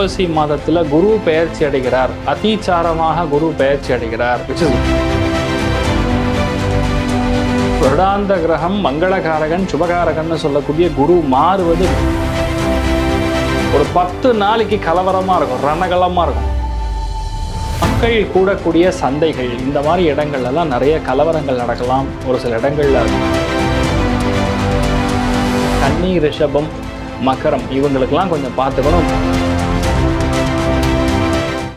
ஐப்பசி மாதத்தில் குரு பெயர்ச்சி அடைகிறார். அதிச்சாரமாக குரு பெயர்ச்சி அடைகிறார். வருடாந்த கிரகம் மங்களகாரகன் சுபகாரகன் சொல்லக்கூடிய குரு மாறுவது ஒரு பத்து நாளைக்கு கலவரமா இருக்கும் ரணகலமா இருக்கும். மக்கள் கூடக்கூடிய சந்தைகள் இந்த மாதிரி இடங்கள்ல எல்லாம் நிறைய கலவரங்கள் நடக்கலாம். ஒரு சில இடங்கள்ல கன்னி ரிஷபம் மகரம் இவங்களுக்கெல்லாம் கொஞ்சம் பார்த்துக்கணும்.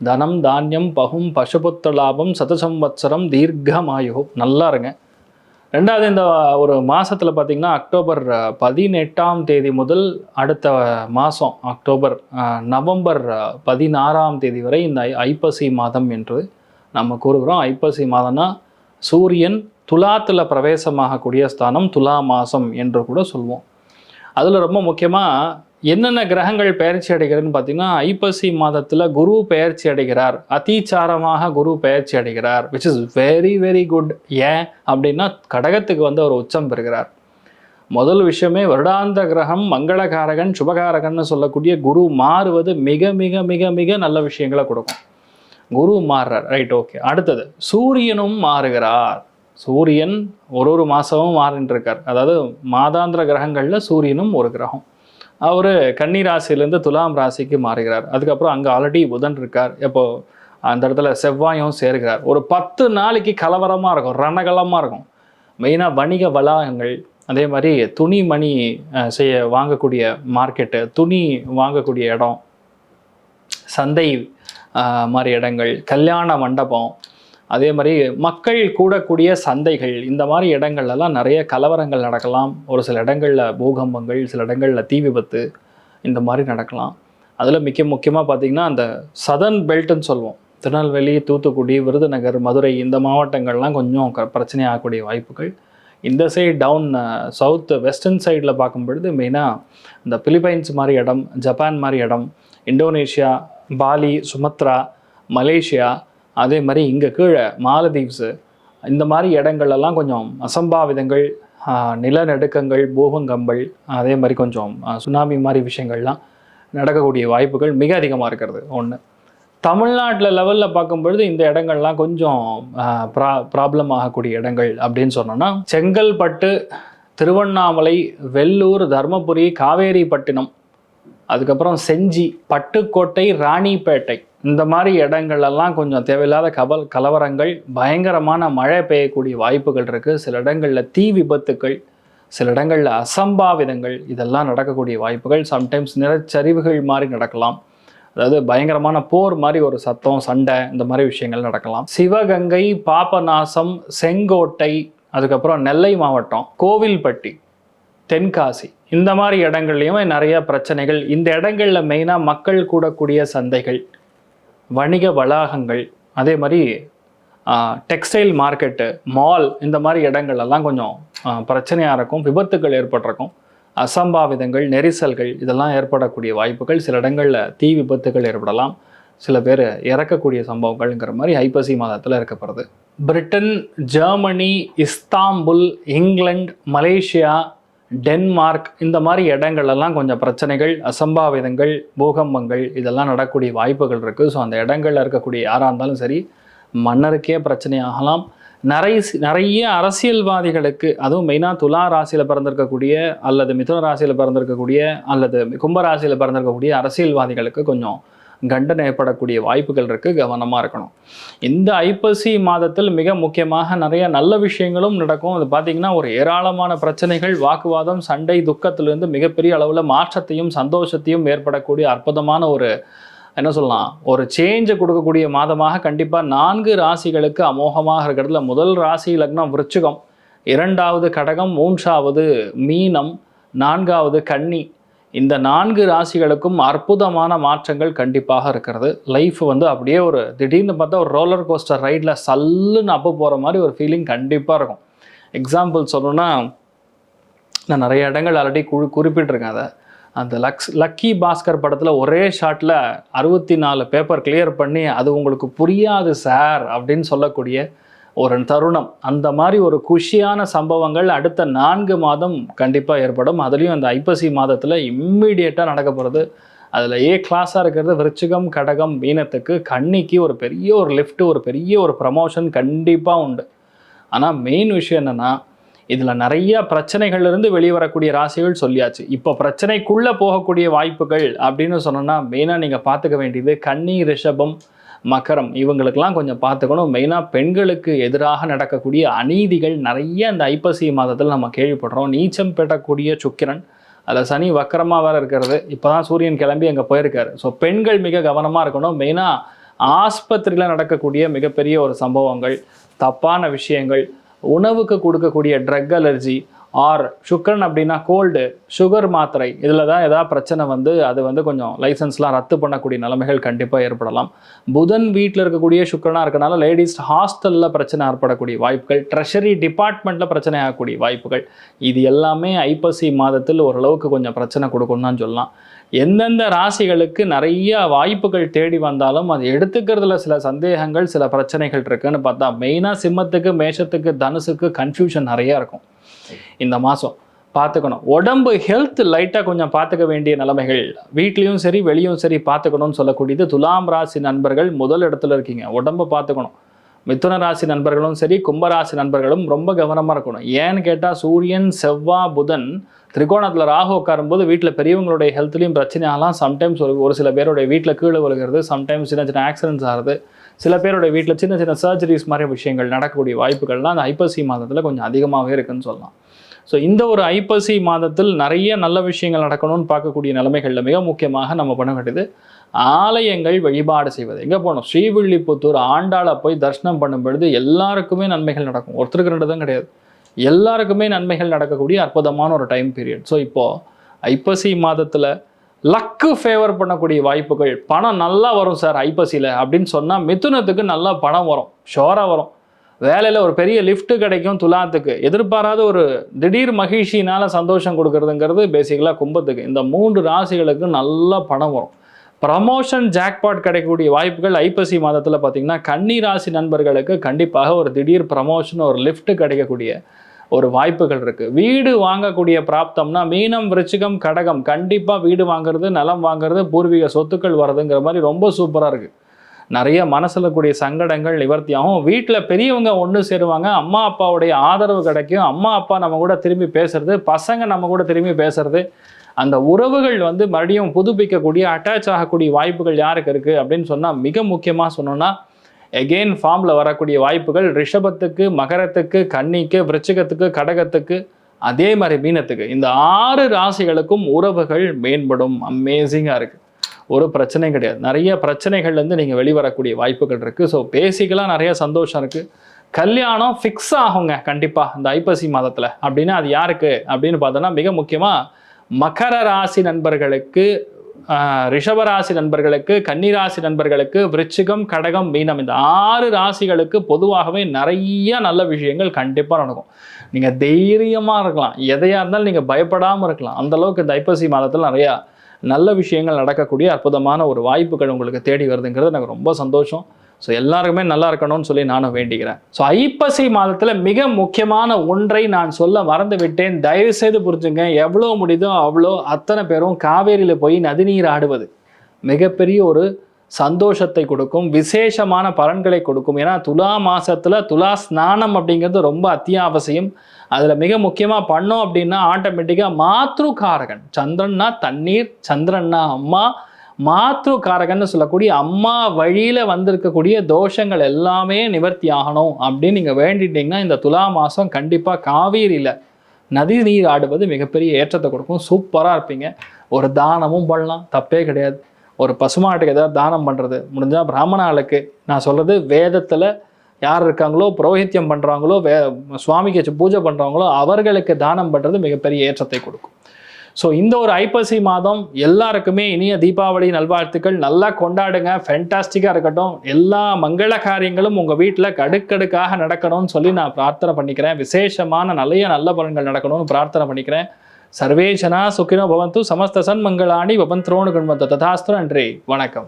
தனம் தானியம் பகும் பசுபுத்த லாபம் சதசம்வத்சரம் தீர்க்கமாயு. நல்லா இருங்க ரெண்டாவது இந்த ஒரு மாதத்தில் பார்த்திங்கன்னா அக்டோபர் பதினெட்டாம் தேதி முதல் அடுத்த மாதம் அக்டோபர் நவம்பர் பதினாறாம் தேதி வரை இந்த ஐ- ஐப்பசி மாதம் என்று நம்ம கூறுகிறோம். ஐப்பசி மாதம்னா சூரியன் துலாத்தில் பிரவேசமாகக்கூடிய ஸ்தானம் துலா மாதம் என்று கூட சொல்லுவோம் அதில் ரொம்ப முக்கியமாக என்னென்ன கிரகங்கள் பெயர்ச்சி அடைகிறதுன்னு பார்த்தீங்கன்னா ஐப்பசி மாதத்தில் குரு பெயர்ச்சி அடைகிறார். அதிசாரமாக குரு பெயர்ச்சி அடைகிறார் which is very very good ஏன் அப்படின்னா கடகத்துக்கு வந்து அவர் உச்சம் பெறுகிறார். முதல் விஷயமே வருடாந்த கிரகம் மங்களகாரகன் சுபகாரகன்னு சொல்லக்கூடிய குரு மாறுவது மிக மிக மிக மிக நல்ல விஷயங்களை கொடுக்கும். குரு மாறுறார். ரைட் ஓகே அடுத்தது சூரியனும் மாறுகிறார். சூரியன் ஒரு ஒரு மாதமும் மாறின்னு இருக்கார் அதாவது மாதாந்திர கிரகங்களில் சூரியனும் ஒரு கிரகம். அவர் கன்னி ராசியிலேருந்து துலாம் ராசிக்கு மாறுகிறார். அதுக்கப்புறம் அங்கே ஆல்ரெடி புதன் இருக்கார். இப்போ அந்த இடத்துல செவ்வாயும் சேர்கிறார். ஒரு பத்து நாளைக்கு கலவரமாக இருக்கும் ரணகலமாக இருக்கும். மெயினாக வணிக வளாகங்கள் அதே மாதிரி துணி மணி செய்ய வாங்கக்கூடிய மார்க்கெட்டு துணி வாங்கக்கூடிய இடம் சந்தை மாதிரி இடங்கள் கல்யாண மண்டபம் அதே மாதிரி மக்கள் கூடக்கூடிய சந்தைகள் இந்த மாதிரி இடங்கள்லாம் நிறைய கலவரங்கள் நடக்கலாம். ஒரு சில இடங்களில் பூகம்பங்கள் சில இடங்களில் தீ விபத்து இந்த மாதிரி நடக்கலாம். அதில் மிக முக்கியமாக பார்த்தீங்கன்னா அந்த சதர்ன் பெல்ட்னு சொல்லுவோம். திருநெல்வேலி தூத்துக்குடி விருதுநகர் மதுரை இந்த மாவட்டங்கள்லாம் கொஞ்சம் க- பிரச்சனையாகக்கூடிய வாய்ப்புகள். இந்த சைடு டவுன் சவுத் வெஸ்டர்ன் சைடில் பார்க்கும் பொழுது மெயினாக இந்த பிலிப்பைன்ஸ் மாதிரி இடம் ஜப்பான் மாதிரி இடம் இந்தோனேஷியா பாலி சுமத்ரா மலேசியா அதே மாதிரி இங்கே கீழே மாலதீவ்ஸு இந்த மாதிரி இடங்கள்லாம் கொஞ்சம் அசம்பாவிதங்கள் நிலநடுக்கங்கள் பூகங்கம்பல் அதே மாதிரி கொஞ்சம் சுனாமி மாதிரி விஷயங்கள்லாம் நடக்கக்கூடிய வாய்ப்புகள் மிக அதிகமாக இருக்கிறது. ஒன்று தமிழ்நாட்டில் லெவலில் பார்க்கும்பொழுது இந்த இடங்கள்லாம் கொஞ்சம் ப்ரா ப்ராப்ளம் ஆகக்கூடிய இடங்கள் அப்படின்னு சொன்னோன்னா செங்கல்பட்டு திருவண்ணாமலை வெள்ளூர் தருமபுரி காவேரிப்பட்டினம் அதுக்கப்புறம் செஞ்சி பட்டுக்கோட்டை ராணிப்பேட்டை இந்த மாதிரி இடங்கள்லாம் கொஞ்சம் தேவையில்லாத கபல் கலவரங்கள் பயங்கரமான மழை பெய்யக்கூடிய வாய்ப்புகள் இருக்குது சில இடங்களில் தீ விபத்துக்கள் சில இடங்களில் அசம்பாவிதங்கள் இதெல்லாம் நடக்கக்கூடிய வாய்ப்புகள். சம்டைம்ஸ் நிறச்சரிவுகள் மாதிரி நடக்கலாம். அதாவது பயங்கரமான போர் மாதிரி ஒரு சத்தம் சண்டை இந்த மாதிரி விஷயங்கள் நடக்கலாம். சிவகங்கை பாபநாசம் செங்கோட்டை அதுக்கப்புறம் நெல்லை மாவட்டம் கோவில்பட்டி தென்காசி. இந்த மாதிரி இடங்கள்லையுமே நிறைய பிரச்சனைகள். இந்த இடங்களில் மெயினாக மக்கள் கூடக்கூடிய சந்தைகள். வணிக வளாகங்கள் அதே மாதிரி டெக்ஸ்டைல் மார்க்கெட்டு மால் இந்த மாதிரி இடங்கள் எல்லாம் கொஞ்சம் பிரச்சனையாக இருக்கும் விபத்துகள் ஏற்பட்டிருக்கும். அசம்பாவிதங்கள் நெரிசல்கள் இதெல்லாம் ஏற்படக்கூடிய வாய்ப்புகள். சில இடங்களில் தீ விபத்துகள் ஏற்படலாம். சில பேர் இறக்கக்கூடிய சம்பவங்கள்ங்கிற மாதிரி ஐப்பசி மாதத்தில் இருக்கப்படுறது Britain Germany Istanbul England Malaysia Denmark இந்த மாதிரி இடங்கள்லாம் கொஞ்சம் பிரச்சனைகள் அசம்பாவிதங்கள் பூகம்பங்கள் இதெல்லாம் நடக்கக்கூடிய வாய்ப்புகள் இருக்குது ஸோ அந்த இடங்களில் இருக்கக்கூடிய யாராக இருந்தாலும் சரி மன்னருக்கே பிரச்சனை ஆகலாம் நிறைய நிறைய அரசியல்வாதிகளுக்கு அதுவும் மெயினாக துலா ராசியில் பிறந்திருக்கக்கூடிய அல்லது மிதுன ராசியில் பிறந்திருக்கக்கூடிய அல்லது கும்ப ராசியில் பிறந்திருக்கக்கூடிய அரசியல்வாதிகளுக்கு கொஞ்சம் கண்டனம் ஏற்படக்கூடிய வாய்ப்புகள் இருக்குது கவனமாக இருக்கணும். இந்த ஐப்பசி மாதத்தில் மிக முக்கியமாக நிறைய நல்ல விஷயங்களும் நடக்கும். அது பார்த்திங்கன்னா ஒரு ஏராளமான பிரச்சனைகள் வாக்குவாதம் சண்டை துக்கத்திலிருந்து மிகப்பெரிய அளவில் மாற்றத்தையும் சந்தோஷத்தையும் ஏற்படக்கூடிய அற்புதமான ஒரு என்ன சொல்லலாம் ஒரு சேஞ்சை கொடுக்கக்கூடிய மாதமாக கண்டிப்பாக நான்கு ராசிகளுக்கு அமோகமாக இருக்கிறதுல முதல் ராசி லக்னம் விருச்சிகம் இரண்டாவது கடகம் மூன்றாவது மீனம் நான்காவது கன்னி இந்த நான்கு ராசிகளுக்கும் அற்புதமான மாற்றங்கள் கண்டிப்பாக இருக்கிறது. லைஃப் வந்து அப்படியே ஒரு திடீர்னு பார்த்தா ஒரு ரோலர் கோஸ்டர் ரைடில் சல்லுன்னு அப்போ போகிற மாதிரி ஒரு ஃபீலிங் கண்டிப்பாக இருக்கும். எக்ஸாம்பிள் சொல்லணும்னா நான் நிறைய இடங்கள் ஆல்ரெடி குழு குறிப்பிட்டிருக்கேன் அதை. அந்த லக்ஸ் லக்கி பாஸ்கர் படத்தில் ஒரே ஷாட்டில் அறுபத்தி நாலு பேப்பர் கிளியர் பண்ணி அது உங்களுக்கு புரியாது சார் அப்படின்னு சொல்லக்கூடிய ஒரு தருணம். அந்த மாதிரி ஒரு குஷியான சம்பவங்கள் அடுத்த நான்கு மாதம் கண்டிப்பாக ஏற்படும். அதுலேயும் அந்த ஐப்பசி மாதத்தில் இம்மிடியேட்டாக நடக்க போகிறது அதில் ஏ கிளாஸாக இருக்கிறது விருச்சிகம் கடகம் மீனத்துக்கு கண்ணிக்கு ஒரு பெரிய ஒரு லிஃப்ட் ஒரு பெரிய ஒரு ப்ரமோஷன் கண்டிப்பாக உண்டு. ஆனால் மெயின் விஷயம் என்னென்னா இதில் நிறைய பிரச்சனைகள்லேருந்து வெளிவரக்கூடிய ராசிகள் சொல்லியாச்சு. இப்போ பிரச்சனைக்குள்ளே போகக்கூடிய வாய்ப்புகள் அப்படின்னு சொன்னோன்னா மெயினாக நீங்கள் பார்த்துக்க வேண்டியது கன்னி ரிஷபம் மகரம். இவங்களுக்கெல்லாம் கொஞ்சம் பார்த்துக்கணும். மெயினாக பெண்களுக்கு எதிராக நடக்கக்கூடிய அநீதிகள் நிறைய இந்த ஐப்பசி மாதத்தில் நம்ம கேள்விப்படுறோம். நீச்சம் பெறக்கூடிய சுக்கிரன் அதில் சனி வக்கரமாக வேறு இருக்கிறது. இப்போ தான் சூரியன் கிளம்பி அங்கே போயிருக்காரு. ஸோ பெண்கள் மிக கவனமாக இருக்கணும். மெயினாக ஆஸ்பத்திரியில் நடக்கக்கூடிய மிகப்பெரிய ஒரு சம்பவங்கள் தப்பான விஷயங்கள் உணவுக்கு கொடுக்கக்கூடிய ட்ரக் அலர்ஜி ஆர் சுக்கரன் அப்படின்னா கோல்டு சுகர் மாத்திரை. இதில் தான் ஏதாவது பிரச்சனை வந்து அது வந்து கொஞ்சம் லைசன்ஸ்லாம் ரத்து பண்ணக்கூடிய நிலைமைகள் கண்டிப்பாக ஏற்படலாம். புதன் வீட்டில் இருக்கக்கூடிய சுக்கரனாக இருக்கனால லேடிஸ் ஹாஸ்டலில் பிரச்சனை ஏற்படக்கூடிய வாய்ப்புகள் ட்ரெஷரி டிபார்ட்மெண்ட்டில் பிரச்சனை ஆகக்கூடிய வாய்ப்புகள். இது எல்லாமே ஐப்பசி மாதத்தில் ஓரளவுக்கு கொஞ்சம் பிரச்சனை கொடுக்கும்னு தான் சொல்லலாம். எந்தெந்த ராசிகளுக்கு நிறைய வாய்ப்புகள் தேடி வந்தாலும் அது எடுத்துக்கிறதுல சில சந்தேகங்கள் சில பிரச்சனைகள் இருக்குன்னு பார்த்தா மெயினாக சிம்மத்துக்கு மேஷத்துக்கு தனுசுக்கு கன்ஃபியூஷன் நிறையா இருக்கும். இந்த மாதம் பார்த்துக்கணும். உடம்பு ஹெல்த் லைட்டாக கொஞ்சம் பார்த்துக்க வேண்டிய நிலைமைகள். வீட்லேயும் சரி வெளியும் சரி பார்த்துக்கணும்னு சொல்லக்கூடியது துலாம் ராசி நண்பர்கள் முதல் இடத்துல இருக்கீங்க. உடம்பை பார்த்துக்கணும். மிதுன ராசி நண்பர்களும் சரி கும்பராசி நண்பர்களும் ரொம்ப கவனமாக இருக்கணும். ஏன்னு கேட்டால் சூரியன் செவ்வா புதன் திரிகோணத்தில் ராகு உட்காரும்போது வீட்டில் பெரியவங்களுடைய ஹெல்த்லேயும் பிரச்சனையாகலாம் சம்டைம்ஸ் ஒரு ஒரு சில பேருடைய வீட்டில் கீழே விழுகிறது சம்டைம்ஸ் சின்ன சின்ன ஆக்சிடென்ட்ஸ் ஆகுது சில பேருடைய வீட்டில் சின்ன சின்ன சர்ஜரிஸ் மாதிரி விஷயங்கள் நடக்கக்கூடிய வாய்ப்புகள்லாம் அந்த ஐப்பசி மாதத்தில் கொஞ்சம் அதிகமாகவே இருக்குதுன்னு சொல்லலாம். ஸோ இந்த ஒரு ஐப்பசி மாதத்தில் நிறைய நல்ல விஷயங்கள் நடக்கணும்னு பார்க்கக்கூடிய நிலைமைகளில் மிக முக்கியமாக நம்ம பண்ண வேண்டியது ஆலயங்கள் வழிபாடு செய்வது. எங்கே போகணும் ஸ்ரீவில்லிபுத்தூர் ஆண்டாளை போய் தரிசனம் பண்ணும் பொழுது எல்லாருக்குமே நன்மைகள் நடக்கும். ஒருத்தருக்கு ரெண்டு தான் கிடையாது. எல்லாருக்குமே நன்மைகள் நடக்கக்கூடிய அற்புதமான ஒரு டைம் பீரியட் ஸோ இப்போது ஐப்பசி மாதத்தில் லக்கு ஃபேவர் பண்ணக்கூடிய வாய்ப்புகள் பணம் நல்லா வரும் சார் ஐப்பசியில். அப்படின்னு சொன்னால் மிதுனத்துக்கு நல்லா பணம் வரும். ஷோராக வரும். வேலையில் ஒரு பெரிய லிஃப்ட் கிடைக்கும் துலாத்துக்கு. எதிர்பாராத ஒரு திடீர் மகிழ்ச்சினால் சந்தோஷம் கொடுக்கறதுங்கிறது பேசிக்கலாக கும்பத்துக்கு. இந்த மூன்று ராசிகளுக்கு நல்ல பணம் வரும். ப்ரமோஷன் ஜாக்பாட் கிடைக்கக்கூடிய வாய்ப்புகள் ஐப்பசி மாதத்தில் பார்த்தீங்கன்னா கன்னி ராசி நண்பர்களுக்கு கண்டிப்பாக ஒரு திடீர் ப்ரமோஷன் ஒரு லிஃப்ட் கிடைக்கக்கூடிய ஒரு வாய்ப்புகள் இருக்குது வீடு வாங்கக்கூடிய பிராப்தம்னா மீனம் விருச்சிகம் கடகம் கண்டிப்பாக வீடு வாங்குறது நிலம் வாங்குறது பூர்வீக சொத்துக்கள் வர்றதுங்கிற மாதிரி ரொம்ப சூப்பராக இருக்குது நிறைய மனசில் கூடிய சங்கடங்கள் நிவர்த்தியாகும். வீட்டில் பெரியவங்க ஒன்று சேருவாங்க அம்மா அப்பாவுடைய ஆதரவு கிடைக்கும். அம்மா அப்பா நம்ம கூட திரும்பி பேசுறது பசங்க நம்ம கூட திரும்பி பேசுறது அந்த உறவுகள் வந்து மறுபடியும் புதுப்பிக்கக்கூடிய அட்டாச் ஆகக்கூடிய வாய்ப்புகள் யாருக்கு இருக்குது அப்படின்னு சொன்னால் மிக முக்கியமாக சொன்னோன்னா எகெயின் ஃபார்மில் வரக்கூடிய வாய்ப்புகள் ரிஷபத்துக்கு மகரத்துக்கு கன்னிக்கு விருச்சிகத்துக்கு கடகத்துக்கு அதே மாதிரி மீனத்துக்கு. இந்த ஆறு ராசிகளுக்கும் உறவுகள் மேம்படும். அமேசிங்காக இருக்குது ஒரு பிரச்சனையும் கிடையாது. நிறைய பிரச்சனைகள்லேருந்து நீங்கள் வெளிவரக்கூடிய வாய்ப்புகள் இருக்குது ஸோ பேசிக்கலாக நிறைய சந்தோஷம் இருக்குது கல்யாணம் ஃபிக்ஸ் ஆகுங்க. கண்டிப்பாக இந்த ஐப்பசி மாதத்தில். அப்படின்னா அது யாருக்கு? அப்படின்னு பார்த்தோன்னா மிக முக்கியமாக மகர ராசி நண்பர்களுக்கு ரிஷபராசி நண்பர்களுக்கு கன்னிராசி நண்பர்களுக்கு விருச்சிகம் கடகம் மீனம் இந்த ஆறு ராசிகளுக்கு பொதுவாகவே நிறைய நல்ல விஷயங்கள் கண்டிப்பாக நடக்கும். நீங்கள் தைரியமாக இருக்கலாம். எதையாக இருந்தாலும் நீங்கள் பயப்படாமல் இருக்கலாம். அந்த அளவுக்கு இந்த ஐப்பசி மாதத்தில் நிறையா நல்ல விஷயங்கள் நடக்கக்கூடிய அற்புதமான ஒரு வாய்ப்புகள் உங்களுக்கு தேடி வருதுங்கிறது எனக்கு ரொம்ப சந்தோஷம். ஸோ எல்லாருக்குமே நல்லா இருக்கணும்னு சொல்லி நானும் வேண்டிக்கிறேன். ஸோ ஐப்பசி மாதத்தில் மிக முக்கியமான ஒன்றை நான் சொல்ல மறந்து விட்டேன் தயவு செய்து புரிஞ்சுங்க எவ்வளோ முடியுதோ அவ்வளோ அத்தனை பேரும் காவேரியில் போய் நதிநீர் ஆடுவது மிகப்பெரிய ஒரு சந்தோஷத்தை கொடுக்கும் விசேஷமான பலன்களை கொடுக்கும். ஏன்னா துலா மாதத்தில் துலா ஸ்நானம் அப்படிங்கிறது ரொம்ப அத்தியாவசியம். அதில் மிக முக்கியமாக பண்ணோம் அப்படின்னா ஆட்டோமேட்டிக்காக மாத்ருகாரகன் சந்திரன்னா தண்ணீர் சந்திரன்னா அம்மா மாத்ருகாரகன்னு சொல்லக்கூடிய அம்மா வழியில் வந்திருக்கக்கூடிய தோஷங்கள் எல்லாமே நிவர்த்தி ஆகணும் அப்படின்னு நீங்கள் வேண்டிட்டீங்கன்னா இந்த துலா மாதம் கண்டிப்பாக காவேரியில் நதி நீர் ஆடுவது மிகப்பெரிய ஏற்றத்தை கொடுக்கும். சூப்பராக இருப்பீங்க. ஒரு தானமும் பண்ணலாம் தப்பே கிடையாது. ஒரு பசுமாட்டுக்கு ஏதாவது தானம் பண்ணுறது முடிஞ்சால் பிராமண ஆளுக்கு நான் சொல்கிறது வேதத்தில் யார் இருக்காங்களோ புரோஹித்தியம் பண்ணுறாங்களோ வே சுவாமிக்கு வச்சு பூஜை பண்ணுறாங்களோ அவர்களுக்கு தானம் பண்ணுறது மிகப்பெரிய ஏற்றத்தை கொடுக்கும். ஸோ இந்த ஒரு ஐப்பசி மாதம் எல்லாருக்குமே இனிய தீபாவளி நல்வாழ்த்துக்கள். நல்லா கொண்டாடுங்க. ஃபென்டாஸ்டிக்காக இருக்கட்டும். எல்லா மங்கள காரியங்களும் உங்கள் வீட்டில் கடுக்கடுக்காக நடக்கணும்னு சொல்லி நான் பிரார்த்தனை பண்ணிக்கிறேன். விசேஷமான நிறைய நல்ல பலன்கள் நடக்கணும்னு பிரார்த்தனை பண்ணிக்கிறேன். சர்வே ஜனா சுக்கினோ பவந்து சமஸ்த சன்மங்களாணி பவந்த்ரோணு கண்மந்த ததாஸ்து நன்றி. வணக்கம்.